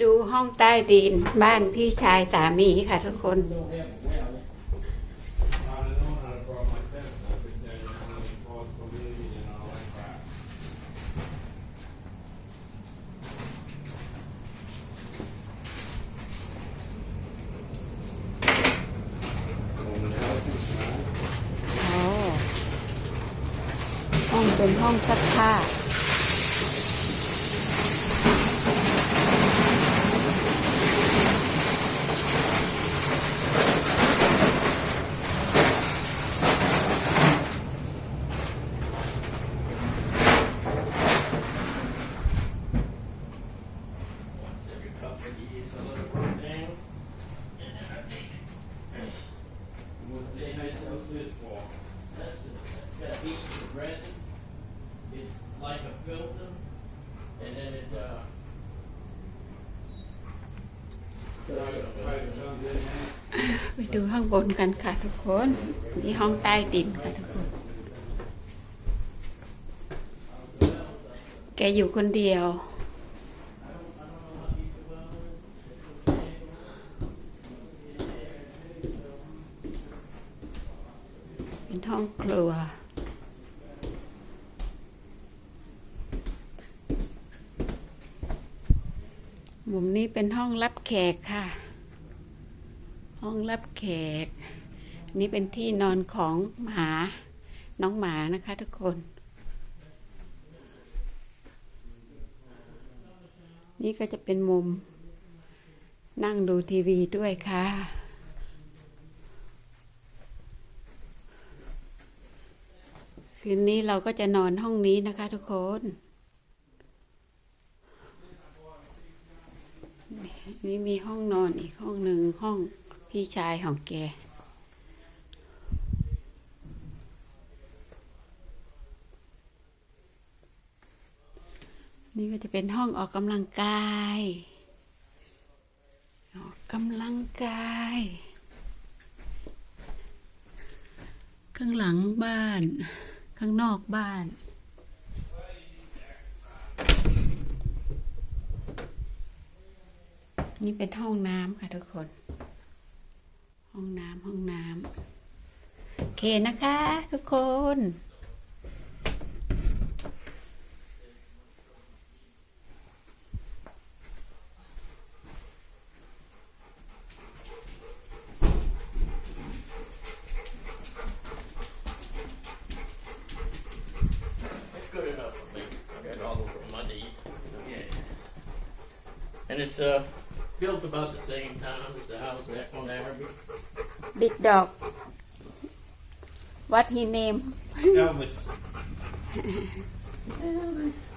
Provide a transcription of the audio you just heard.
ดูห้องใต้ดินบ้านพี่ชายสามีค่ะทุกคนโอ้ห้องเป็นห้องซักผ้า ไปดูข้างบนกันค่ะทุกคน นี่ห้องใต้ดินค่ะทุกคน แกอยู่คนเดียว เป็นห้องครัว มุมนี้เป็นห้องรับแขกค่ะ ห้องรับแขก นี่เป็นที่นอนของหมา น้องหมานะคะทุกคน นี่ก็จะเป็นมุมนั่งดูทีวีด้วยค่ะ คืนนี้เราก็จะนอนห้องนี้นะคะทุกคน นี่มีห้องนอนอีกห้องหนึ่งห้องพี่ชายของแกนี่ก็จะเป็นห้องออกกำลังกาย ออกกำลังกาย ข้างหลังบ้าน ข้างนอกบ้าน นี่เป็นห้องน้ำค่ะทุกคน ห้องน้ำห้องน้ำโอเคนะคะทุกคน And it's, uh, built about the same time as the house at on Abbey. big dog what he name Elvis. Elvis.